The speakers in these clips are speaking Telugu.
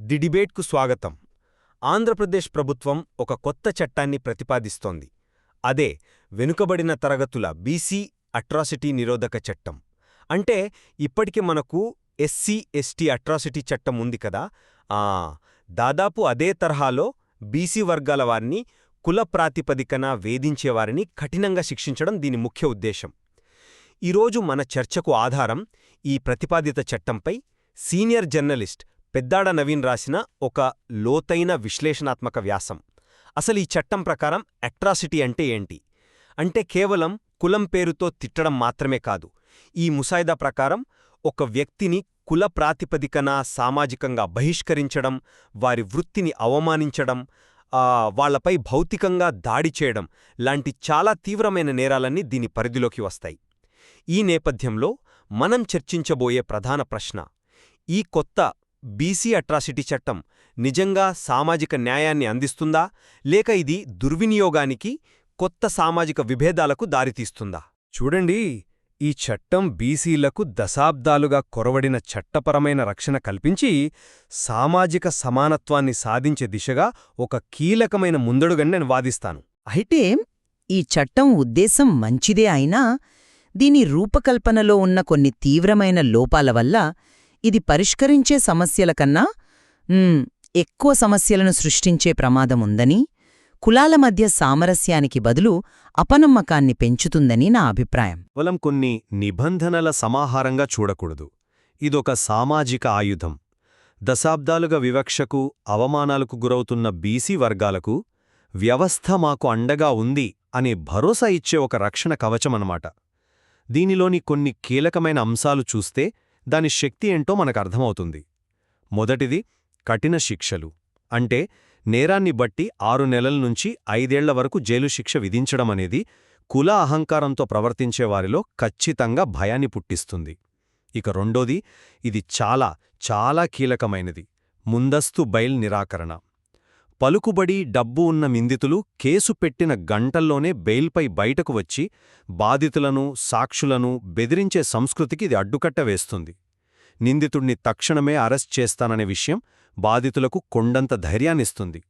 ది డిబేట్కు స్వాగతం. ఆంధ్రప్రదేశ్ ప్రభుత్వం ఒక కొత్త చట్టాన్ని ప్రతిపాదిస్తోంది. అదే వెనుకబడిన తరగతుల బీసీ అట్రాసిటీ నిరోధక చట్టం. అంటే ఇప్పటికి మనకు ఎస్సీ ఎస్టీ అట్రాసిటీ చట్టం ఉంది కదా ఆ దాదాపు అదే తరహాలో బీసీ వర్గాల వారిని కుల ప్రాతిపదికన వేధించేవారిని కఠినంగా శిక్షించడం దీని ముఖ్య ఉద్దేశం. ఈరోజు మన చర్చకు ఆధారం ఈ ప్రతిపాదిత చట్టంపై సీనియర్ జర్నలిస్ట్ పెద్దాడ నవీన్ రాసిన ఒక లోతైన విశ్లేషణాత్మక వ్యాసం. అసలు ఈ చట్టం ప్రకారం అట్రాసిటీ అంటే ఏంటి? అంటే కేవలం కులం పేరుతో తిట్టడం మాత్రమే కాదు. ఈ ముసాయిదా ప్రకారం ఒక వ్యక్తిని కుల ప్రాతిపదికన సామాజికంగా బహిష్కరించడం వారి వృత్తిని అవమానించడం వాళ్ళపై భౌతికంగా దాడి చేయడం లాంటి చాలా తీవ్రమైన నేరాలన్నీ దీని పరిధిలోకి వస్తాయి. ఈ నేపథ్యంలో మనం చర్చించబోయే ప్రధాన ప్రశ్న ఈ కొత్త బీసీ అట్రాసిటీ చట్టం నిజంగా సామాజిక న్యాయాన్ని అందిస్తుందా? లేక ఇది దుర్వినియోగానికి కొత్త సామాజిక విభేదాలకు దారితీస్తుందా? చూడండి ఈ చట్టం బీసీలకు దశాబ్దాలుగా కొరవడిన చట్టపరమైన రక్షణ కల్పించి సామాజిక సమానత్వాన్ని సాధించే దిశగా ఒక కీలకమైన ముందడుగని నేను వాదిస్తాను. అయితే ఈ చట్టం ఉద్దేశం మంచిదే అయినా దీని రూపకల్పనలో ఉన్న కొన్ని తీవ్రమైన లోపాల వల్ల ఇది పరిష్కరించే సమస్యల కన్నా ఎక్కువ సమస్యలను సృష్టించే ప్రమాదముందని కులాల మధ్య సామరస్యానికి బదులు అపనమ్మకాన్ని పెంచుతుందని నా అభిప్రాయం. వలం కొన్ని నిబంధనల సమాహారంగా చూడకూడదు. ఇదొక సామాజిక ఆయుధం. దశాబ్దాలుగా వివక్షకు అవమానాలకు గురవుతున్న బీసీ వర్గాలకు వ్యవస్థ మాకు అండగా ఉంది అనే భరోసా ఇచ్చే ఒక రక్షణ కవచమన్నమాట. దీనిలోని కొన్ని కీలకమైన అంశాలు చూస్తే దాని శక్తి ఏంటో మనకర్థమవుతుంది. మొదటిది కఠిన శిక్షలు. అంటే నేరాన్ని బట్టి ఆరు నెలల నుంచి ఐదేళ్ళ వరకు జైలు శిక్ష విధించడమనేది కుల అహంకారంతో ప్రవర్తించేవారిలో ఖచ్చితంగా భయాన్ని పుట్టిస్తుంది. ఇక రెండోది ఇది చాలా చాలా కీలకమైనది. ముందస్తు బైల్ నిరాకరణ. పలుకుబడి డబ్బు ఉన్న నిందితులు కేసు పెట్టిన గంటల్లోనే బెయిల్పై బయటకు వచ్చి బాధితులను సాక్షులను బెదిరించే సంస్కృతికి ఇది అడ్డుకట్ట వేస్తుంది. నిందితుణ్ణి తక్షణమే అరెస్ట్ చేస్తాననే విషయం బాధితులకు కొండంత ధైర్యాన్నిస్తుంది.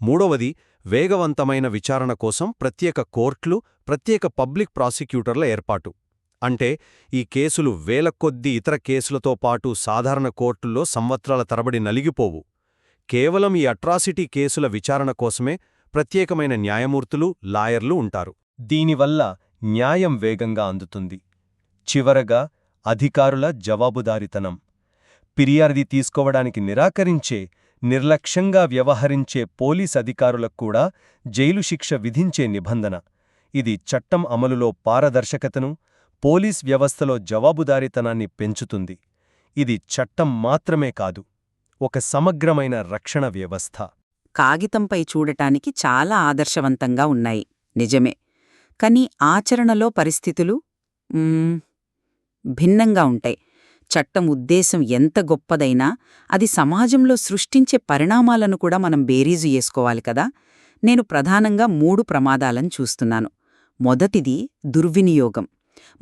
మూడవది వేగవంతమైన విచారణ కోసం ప్రత్యేక కోర్ట్లు ప్రత్యేక పబ్లిక్ ప్రాసిక్యూటర్ల ఏర్పాటు. అంటే ఈ కేసులు వేల కొద్దీ ఇతర కేసులతో పాటు సాధారణ కోర్టుల్లో సంవత్సరాల తరబడి నలిగిపోవు. కేవలం ఈ అట్రాసిటీ కేసుల విచారణ కోసమే ప్రత్యేకమైన న్యాయమూర్తులు లాయర్లు ఉంటారు. దీనివల్ల న్యాయం వేగంగా అందుతుంది. చివరగా అధికారుల జవాబుదారితనం. ఫిర్యాది తీసుకోవడానికి నిరాకరించే నిర్లక్ష్యంగా వ్యవహరించే పోలీస్ అధికారులకు కూడా జైలు శిక్ష విధించే నిబంధన. ఇది చట్టం అమలులో పారదర్శకతను పోలీస్ వ్యవస్థలో జవాబుదారితనాన్ని పెంచుతుంది. ఇది చట్టం మాత్రమే కాదు. ఒక సమగ్రమైన రక్షణ వ్యవస్థ. కాగితంపై చూడటానికి చాలా ఆదర్శవంతంగా ఉన్నాయి. నిజమే. కానీ ఆచరణలో పరిస్థితులు భిన్నంగా ఉంటాయి. చట్టం ఉద్దేశం ఎంత గొప్పదైనా అది సమాజంలో సృష్టించే పరిణామాలను కూడా మనం బేరీజు చేసుకోవాలి కదా? నేను ప్రధానంగా మూడు ప్రమాదాలను చూస్తున్నాను. మొదటిది దుర్వినియోగం.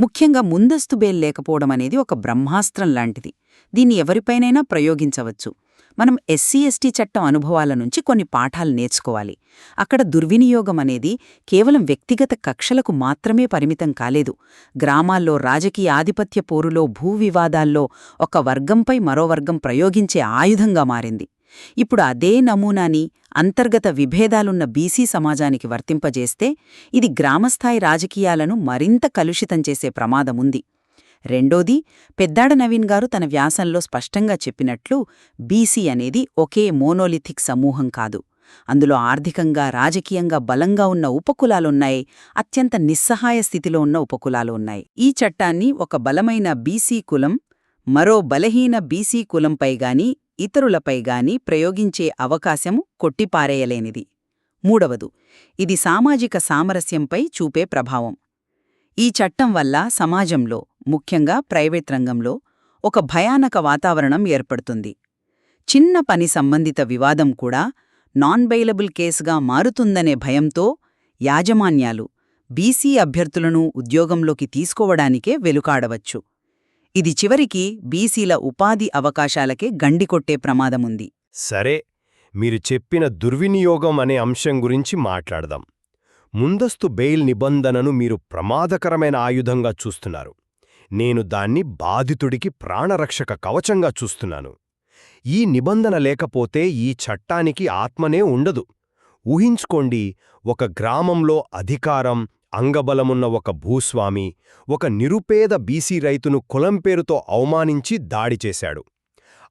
ముఖ్యంగా ముందస్తు బేల్ లేకపోవడం అనేది ఒక బ్రహ్మాస్త్రం లాంటిది. దీన్ని ఎవరిపైనైనా ప్రయోగించవచ్చు. మనం ఎస్సీ ఎస్టీ చట్టం అనుభవాల నుంచి కొన్ని పాఠాలు నేర్చుకోవాలి. అక్కడ దుర్వినియోగం అనేది కేవలం వ్యక్తిగత కక్షలకు మాత్రమే పరిమితం కాలేదు. గ్రామాల్లో రాజకీయ ఆధిపత్య పోరులో భూ వివాదాల్లో ఒక వర్గంపై మరో వర్గం ప్రయోగించే ఆయుధంగా మారింది. ఇప్పుడు అదే నమూనాని అంతర్గత విభేదాలున్న బీసీ సమాజానికి వర్తింపజేస్తే ఇది గ్రామస్థాయి రాజకీయాలను మరింత కలుషితం చేసే ప్రమాదముంది. రెండోది పెద్దాడ నవీన్ గారు తన వ్యాసంలో స్పష్టంగా చెప్పినట్లు బీసీ అనేది ఒకే మోనోలిథిక్ సమూహం కాదు. అందులో ఆర్థికంగా రాజకీయంగా బలంగా ఉన్న ఉపకులాలున్నాయి అత్యంత నిస్సహాయ స్థితిలో ఉన్న ఉపకులాలు ఉన్నాయి ఈ చట్టాన్ని ఒక బలమైన బీసీ కులం మరో బలహీన బీసీ కులంపై గాని ఇతరులపై గాని ప్రయోగించే అవకాశము కొట్టిపారేయలేనిది. మూడవదు ఇది సామాజిక సామరస్యంపై చూపే ప్రభావం. ఈ చట్టం వల్ల సమాజంలో ముఖ్యంగా ప్రైవేట్ రంగంలో ఒక భయానక వాతావరణం ఏర్పడుతుంది. చిన్న పని సంబంధిత వివాదం కూడా నాన్ బెయిలబుల్ కేసుగా మారుతుందనే భయంతో యాజమాన్యాలు బీసీ అభ్యర్థులను ఉద్యోగంలోకి తీసుకోవడానికే వెలుకాడవచ్చు. ఇది చివరికి బీసీల ఉపాధి అవకాశాలకే గండికొట్టే ప్రమాదముంది. సరే మీరు చెప్పిన దుర్వినియోగం అనే అంశం గురించి మాట్లాడదాం. ముందస్తు బెయిల్ నిబంధనను మీరు ప్రమాదకరమైన ఆయుధంగా చూస్తున్నారు. నేను దాన్ని బాధితుడికి ప్రాణరక్షక కవచంగా చూస్తున్నాను. ఈ నిబంధన లేకపోతే ఈ చట్టానికి ఆత్మనే ఉండదు. ఊహించుకోండి ఒక గ్రామంలో అధికారం అంగబలమున్న ఒక భూస్వామి ఒక నిరుపేద బీసీ రైతును కులం పేరుతో అవమానించి దాడి చేశాడు.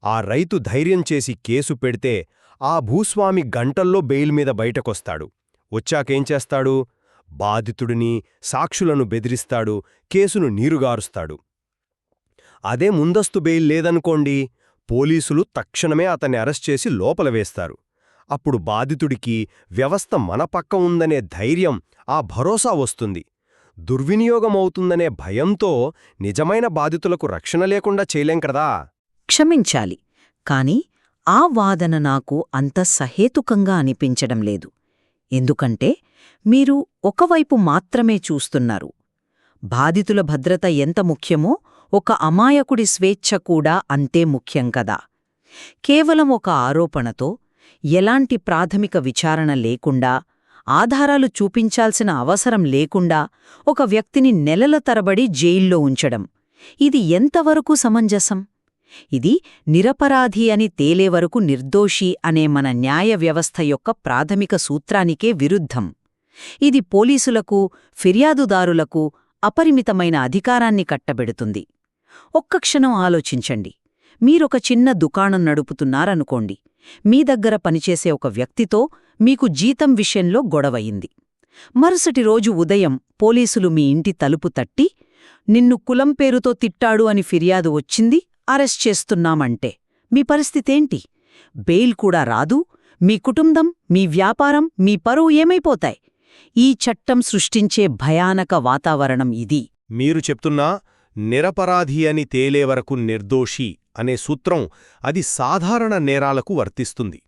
ఆ రైతు ధైర్యం చేసి కేసు పెడితే ఆ భూస్వామి గంటల్లో బెయిల్ మీద బయటకొస్తాడు. వచ్చాకేం చేస్తాడు? బాధితుడిని సాక్షులను బెదిరిస్తాడు కేసును నీరుగారుస్తాడు. అదే ముందస్తు బెయిల్ లేదనుకోండి పోలీసులు తక్షణమే అతన్ని అరెస్ట్ చేసి లోపల వేస్తారు. అప్పుడు బాధితుడికి వ్యవస్థ మన పక్క ఉందనే ధైర్యం ఆ భరోసా వస్తుంది. దుర్వినియోగమవుతుందనే భయంతో నిజమైన బాధితులకు రక్షణ లేకుండా చేయలేం కదా? క్షమించాలి కాని ఆ వాదన నాకు అంత సహేతుకంగా అనిపించడం లేదు. ఎందుకంటే మీరు ఒకవైపు మాత్రమే చూస్తున్నారు. బాధితుల భద్రత ఎంత ముఖ్యమో ఒక అమాయకుడి స్వేచ్ఛ కూడా అంతే ముఖ్యం కదా. కేవలం ఒక ఆరోపణతో ఎలాంటి ప్రాథమిక విచారణ లేకుండా ఆధారాలు చూపించాల్సిన అవసరం లేకుండా ఒక వ్యక్తిని నెలల తరబడి జైల్లో ఉంచడం ఇది ఎంతవరకు సమంజసం? ఇది నిరపరాధి అని తేలే వరకు నిర్దోషి అనే మన న్యాయ వ్యవస్థ యొక్క ప్రాథమిక సూత్రానికే విరుద్ధం. ఇది పోలీసులకు ఫిర్యాదుదారులకు అపరిమితమైన అధికారాన్ని కట్టబెడుతుంది. ఒక్క క్షణం ఆలోచించండి. మీరొక చిన్న దుకాణం నడుపుతున్నారనుకోండి. మీ దగ్గర పనిచేసే ఒక వ్యక్తితో మీకు జీతం విషయంలో గొడవయింది. మరుసటి రోజు ఉదయం పోలీసులు మీ ఇంటి తలుపు తట్టి నిన్ను కులం పేరుతో తిట్టాడు అని ఫిర్యాదు వచ్చింది అరెస్ట్ చేస్తున్నామంటే మీ పరిస్థితేంటి? బెయిల్ కూడా రాదు మీ కుటుంబం మీ వ్యాపారం మీ పరువు ఏమైపోతాయి? ఈ చట్టం సృష్టించే భయానక వాతావరణం ఇది. మీరు చెప్తున్నా నిరపరాధి అని తేలే వరకు నిర్దోషి అనే సూత్రం అది సాధారణ నేరాలకు వర్తిస్తుంది.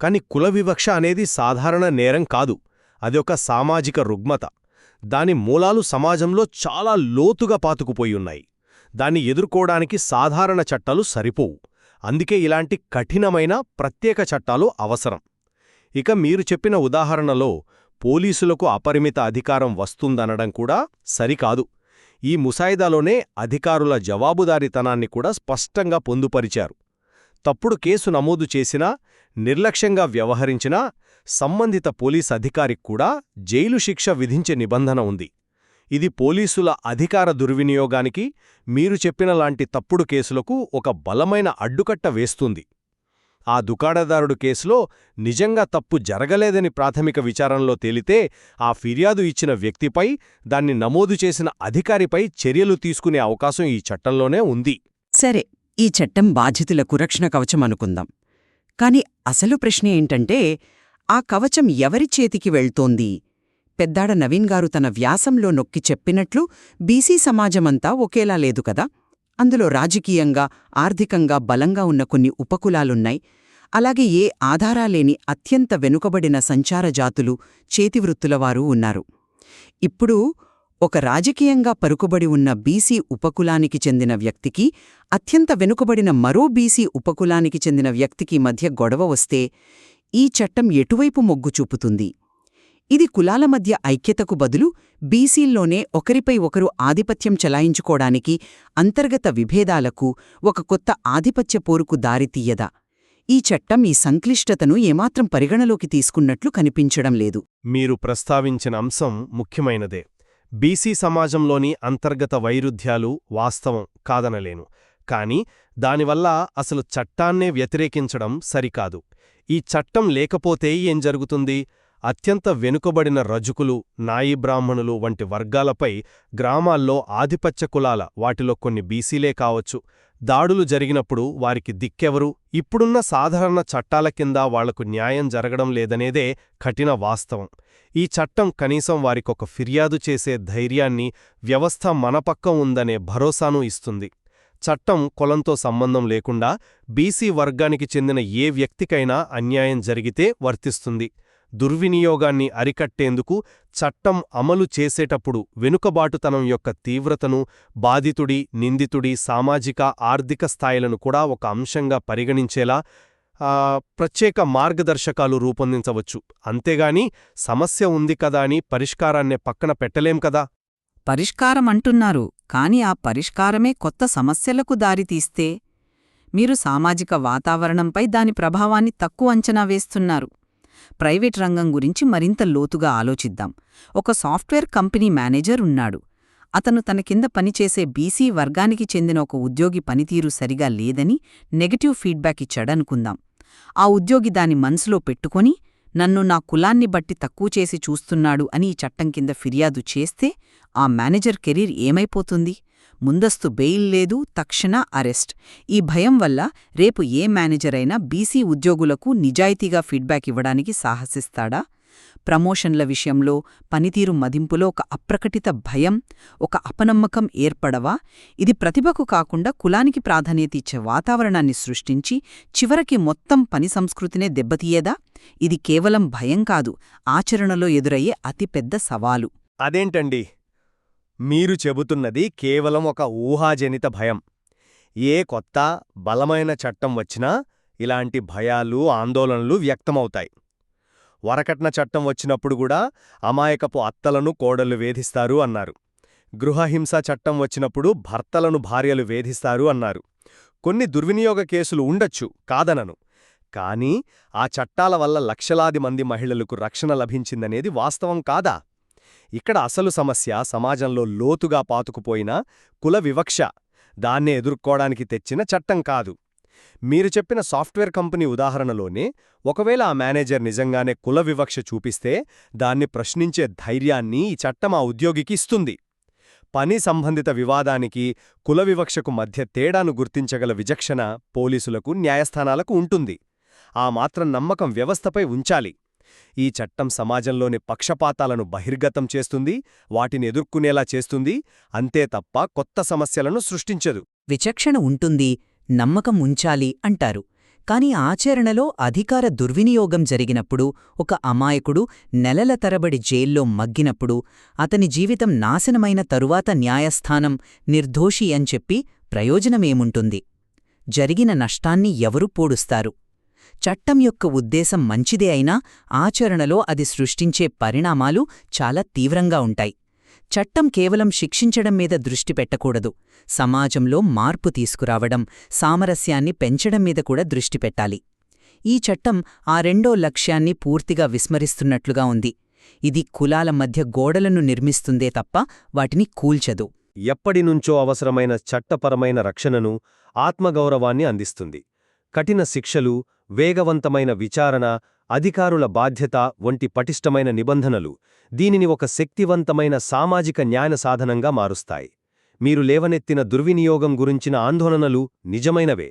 కాని కుల వివక్ష అనేది సాధారణ నేరం కాదు అది ఒక సామాజిక రుగ్మత. దాని మూలాలు సమాజంలో చాలా లోతుగా పాతుకుపోయున్నాయి దాన్ని ఎదుర్కోవడానికి సాధారణ చట్టాలు సరిపోవు. అందుకే ఇలాంటి కఠినమైన ప్రత్యేక చట్టాలు అవసరం. ఇక మీరు చెప్పిన ఉదాహరణలో పోలీసులకు అపరిమిత అధికారం వస్తుందనడం కూడా సరికాదు. ఈ ముసాయిదాలోనే అధికారుల జవాబుదారీతనాన్ని కూడా స్పష్టంగా పొందుపరిచారు. తప్పుడు కేసు నమోదు చేసినా నిర్లక్ష్యంగా వ్యవహరించినా సంబంధిత పోలీస్ అధికారికి కూడా జైలు శిక్ష విధించే నిబంధన ఉంది. ఇది పోలీసుల అధికార దుర్వినియోగానికి మీరు చెప్పిన లాంటి తప్పుడు కేసులకు ఒక బలమైన అడ్డుకట్ట వేస్తుంది. ఆ దుకాణదారుడు కేసులో నిజంగా తప్పు జరగలేదని ప్రాథమిక విచారణలో తేలితే ఆ ఫిర్యాదు ఇచ్చిన వ్యక్తిపై దాన్ని నమోదు చేసిన అధికారిపై చర్యలు తీసుకునే అవకాశం ఈ చట్టంలోనే ఉంది. సరే ఈ చట్టం బాధితులకు రక్షణ కవచం అనుకుందాం. కాని అసలు ప్రశ్న ఏంటంటే ఆ కవచం ఎవరి చేతికి వెళ్తోంది? పెద్దాడ నవీన్ గారు తన వ్యాసంలో నొక్కి చెప్పినట్లు బీసీ సమాజమంతా ఒకేలా లేదు కదా. అందులో రాజకీయంగా ఆర్థికంగా బలంగా ఉన్న కొన్ని ఉపకులాలున్నాయి. అలాగే ఏ ఆధారాలేని అత్యంత వెనుకబడిన సంచార జాతులు చేతివృత్తులవారు ఉన్నారు. ఇప్పుడు ఒక రాజకీయంగా పరుకుబడి ఉన్న బీసీ ఉపకులానికి చెందిన వ్యక్తికి అత్యంత వెనుకబడిన మరో బీసీ ఉపకులానికి చెందిన వ్యక్తికి మధ్య గొడవ వస్తే ఈ చట్టం ఎటువైపు మొగ్గు చూపుతుంది? ఇది కులాల మధ్య ఐక్యతకు బదులు బీసీల్లోనే ఒకరిపై ఒకరు ఆధిపత్యం చలాయించుకోడానికి అంతర్గత విభేదాలకు ఒక కొత్త ఆధిపత్య పోరుకు దారితీయదా. ఈ చట్టం ఈ సంక్లిష్టతను ఏమాత్రం పరిగణలోకి తీసుకున్నట్లు కనిపించడం లేదు. మీరు ప్రస్తావించిన అంశం ముఖ్యమైనదే. బీసీ సమాజంలోని అంతర్గత వైరుధ్యాలు వాస్తవం కాదనలేను. కాని దానివల్ల అసలు చట్టాన్నే వ్యతిరేకించడం సరికాదు. ఈ చట్టం లేకపోతే ఏం జరుగుతుంది? అత్యంత వెనుకబడిన రజకులు నాయి బ్రాహ్మణులు వంటి వర్గాలపై గ్రామాల్లో ఆధిపత్య కులాల వాటిలో కొన్ని బీసీలే కావచ్చు. దాడులు జరిగినప్పుడు వారికి దిక్కెవరు? ఇప్పుడున్న సాధారణ చట్టాల కింద వాళ్ళకు న్యాయం జరగడం లేదనేదే కఠిన వాస్తవం. ఈ చట్టం కనీసం వారికొక ఫిర్యాదు చేసే ధైర్యాన్ని వ్యవస్థ మనపక్కం ఉందనే భరోసాను ఇస్తుంది. చట్టం కులంతో సంబంధం లేకుండా బీసీ వర్గానికి చెందిన ఏ వ్యక్తికైనా అన్యాయం జరిగితే వర్తిస్తుంది. దుర్వినియోగాన్ని అరికట్టేందుకు చట్టం అమలు చేసేటప్పుడు వెనుకబాటుతనం యొక్క తీవ్రతను బాధితుడి నిందితుడి సామాజిక ఆర్థిక స్థాయిలను కూడా ఒక అంశంగా పరిగణించేలా ప్రత్యేక మార్గదర్శకాలు రూపొందించవచ్చు. అంతేగాని సమస్య ఉంది కదా అని పరిష్కారాన్నే పక్కన పెట్టలేం కదా? పరిష్కారం అంటున్నారు కాని ఆ పరిష్కారమే కొత్త సమస్యలకు దారితీస్తే మీరు సామాజిక వాతావరణంపై దాని ప్రభావాన్ని తక్కువ అంచనా వేస్తున్నారు. ప్రైవేట్ రంగం గురించి మరింత లోతుగా ఆలోచిద్దాం. ఒక సాఫ్ట్వేర్ కంపెనీ మేనేజర్ ఉన్నాడు. అతను తన కింద పనిచేసే బీసీ వర్గానికి చెందిన ఒక ఉద్యోగి పనితీరు సరిగా లేదని నెగటివ్ ఫీడ్బ్యాక్ ఇచ్చాడనుకుందాం ఆ ఉద్యోగి దాని మనసులో పెట్టుకొని నన్ను నా కులాన్ని బట్టి తక్కువ చేసి చూస్తున్నాడు అని ఈ చట్టం కింద ఫిర్యాదు చేస్తే ఆ మేనేజర్ కెరీర్ ఏమైపోతుంది? ముందస్తు బెయిల్ లేదు తక్షణ అరెస్ట్. ఈ భయం వల్ల రేపు ఏ మేనేజర్ అయినా బీసీ ఉద్యోగులకు నిజాయితీగా ఫీడ్బ్యాక్ ఇవ్వడానికి సాహసిస్తాడా? ప్రమోషన్ల విషయంలో పనితీరు మదింపులో ఒక అప్రకటిత భయం ఒక అపనమ్మకం ఏర్పడవా? ఇది ప్రతిభకు కాకుండా కులానికి ప్రాధాన్యత ఇచ్చే వాతావరణాన్ని సృష్టించి చివరికి మొత్తం పని సంస్కృతినే దెబ్బతీయేదా? ఇది కేవలం భయం కాదు ఆచరణలో ఎదురయ్యే అతిపెద్ద సవాలు. అదేంటండి? మీరు చెబుతున్నది కేవలం ఒక ఊహాజనిత భయం. ఏ కొత్త బలమైన చట్టం వచ్చినా ఇలాంటి భయాలు ఆందోళనలు వ్యక్తమవుతాయి. వరకట్న చట్టం వచ్చినప్పుడు కూడా అమాయకపు అత్తలను కోడలు వేధిస్తారు అన్నారు. గృహహింస చట్టం వచ్చినప్పుడు భర్తలను భార్యలు వేధిస్తారు అన్నారు. కొన్ని దుర్వినియోగ కేసులు ఉండొచ్చు కాదనను. కానీ ఆ చట్టాల వల్ల లక్షలాది మంది మహిళలకు రక్షణ లభించిందనేది వాస్తవం కాదా? ఇక్కడ అసలు సమస్య సమాజంలో లోతుగా పాతుకుపోయిన కుల వివక్ష. దాన్నే ఎదుర్కోవడానికి తెచ్చిన చట్టం కాదు. మీరు చెప్పిన సాఫ్ట్వేర్ కంపెనీ ఉదాహరణలోనే ఒకవేళ ఆ మేనేజర్ నిజంగానే కుల వివక్ష చూపిస్తే దాన్ని ప్రశ్నించే ధైర్యాన్ని ఈ చట్టం ఆ ఉద్యోగికి ఇస్తుంది. పని సంబంధిత వివాదానికి కుల వివక్షకు మధ్య తేడాను గుర్తించగల విచక్షణ పోలీసులకు న్యాయస్థానాలకు ఉంటుంది. ఆ మాత్రం నమ్మకం వ్యవస్థపై ఉంచాలి. ఈ చట్టం సమాజంలోని పక్షపాతాలను బహిర్గతం చేస్తుంది వాటిని ఎదుర్కొనేలా చేస్తుంది అంతే తప్ప కొత్త సమస్యలను సృష్టించదు. విచక్షణ ఉంటుంది నమ్మకం ఉంచాలి అంటారు. కాని ఆచరణలో అధికార దుర్వినియోగం జరిగినప్పుడు ఒక అమాయకుడు నెలల తరబడి జైల్లో మగ్గినప్పుడు అతని జీవితం నాశనమైన తరువాత న్యాయస్థానం నిర్దోషి అని చెప్పి ప్రయోజనమేముంటుంది? జరిగిన నష్టాన్ని ఎవరు పోడుస్తారు? చట్టం యొక్క ఉద్దేశం మంచిదే అయినా ఆచరణలో అది సృష్టించే పరిణామాలు చాలా తీవ్రంగా ఉంటాయి. చట్టం కేవలం శిక్షించడం మీద దృష్టి పెట్టకూడదు. సమాజంలో మార్పు తీసుకురావడం సామరస్యాన్ని పెంచడం మీద కూడా దృష్టి పెట్టాలి. ఈ చట్టం ఆ రెండో లక్ష్యాన్ని పూర్తిగా విస్మరిస్తున్నట్లుగా ఉంది. ఇది కులాల మధ్య గోడలను నిర్మిస్తుందే తప్ప వాటిని కూల్చదు. ఎప్పటినుంచో అవసరమైన చట్టపరమైన రక్షణను ఆత్మగౌరవాన్ని అందిస్తుంది. కఠిన శిక్షలు వేగవంతమైన విచారణ అధికారుల బాధ్యత వంటి పటిష్టమైన నిబంధనలు దీనిని ఒక శక్తివంతమైన సామాజిక న్యాయ సాధనంగా మారుస్తాయి. మీరు లేవనెత్తిన దుర్వినియోగం గురించిన ఆందోళనలు నిజమైనవే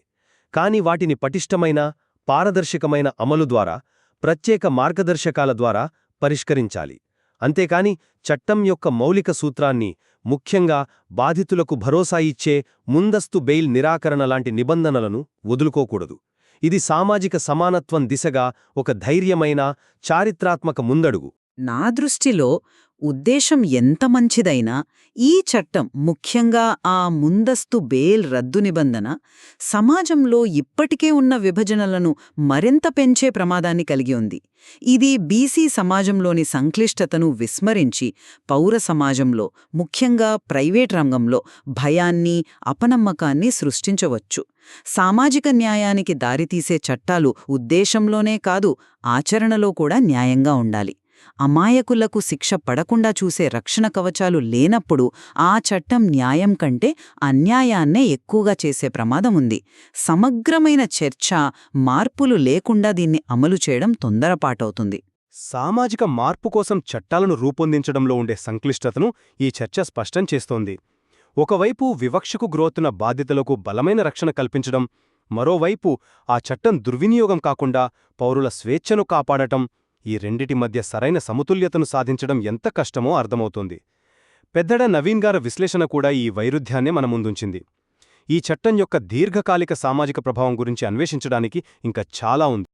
కాని వాటిని పటిష్టమైన పారదర్శకమైన అమలు ద్వారా ప్రత్యేక మార్గదర్శకాల ద్వారా పరిష్కరించాలి. అంతేకాని చట్టం యొక్క మౌలిక సూత్రాన్ని ముఖ్యంగా బాధితులకు భరోసా ఇచ్చే ముందస్తు బెయిల్ నిరాకరణ లాంటి నిబంధనలను వదులుకోకూడదు. ఇది సామాజిక సమానత్వం దిశగా ఒక ధైర్యమైన చారిత్రాత్మక ముందడుగు. నా దృష్టిలో ఉద్దేశం ఎంత మంచిదైనా ఈ చట్టం ముఖ్యంగా ఆ ముందస్తు బేల్ రద్దు నిబంధన సమాజంలో ఇప్పటికే ఉన్న విభజనలను మరింత పెంచే ప్రమాదాన్ని కలిగి ఉంది. ఇది బీసీ సమాజంలోని సంక్లిష్టతను విస్మరించి పౌర సమాజంలో ముఖ్యంగా ప్రైవేట్ రంగంలో భయాన్ని అపనమ్మకాన్ని సృష్టించవచ్చు. సామాజిక న్యాయానికి దారితీసే చట్టాలు ఉద్దేశంలోనే కాదు ఆచరణలో కూడా న్యాయంగా ఉండాలి. అమాయకులకు శిక్ష పడకుండా చూసే రక్షణ కవచాలు లేనప్పుడు ఆ చట్టం న్యాయం కంటే అన్యాయాన్నే ఎక్కువగా చేసే ప్రమాదం ఉంది. సమగ్రమైన చర్చ మార్పులు లేకుండా దీన్ని అమలు చేయడం తొందరపాటవుతుంది. సామాజిక మార్పు కోసం చట్టాలను రూపొందించడంలో ఉండే సంక్లిష్టతను ఈ చర్చ స్పష్టం చేస్తోంది. ఒకవైపు వివక్షకు గ్రోతున్న బాధ్యతలకు బలమైన రక్షణ కల్పించడం మరోవైపు ఆ చట్టం దుర్వినియోగం కాకుండా పౌరుల స్వేచ్ఛను కాపాడటం ఈ రెండిటి మధ్య సరైన సమతుల్యతను సాధించడం ఎంత కష్టమో అర్థమవుతోంది. పెద్దడ నవీన్ గారి విశ్లేషణ కూడా ఈ వైరుధ్యాన్నే మన ముందుంచింది. ఈ చట్టం యొక్క దీర్ఘకాలిక సామాజిక ప్రభావం గురించి అన్వేషించడానికి ఇంకా చాలా ఉంది.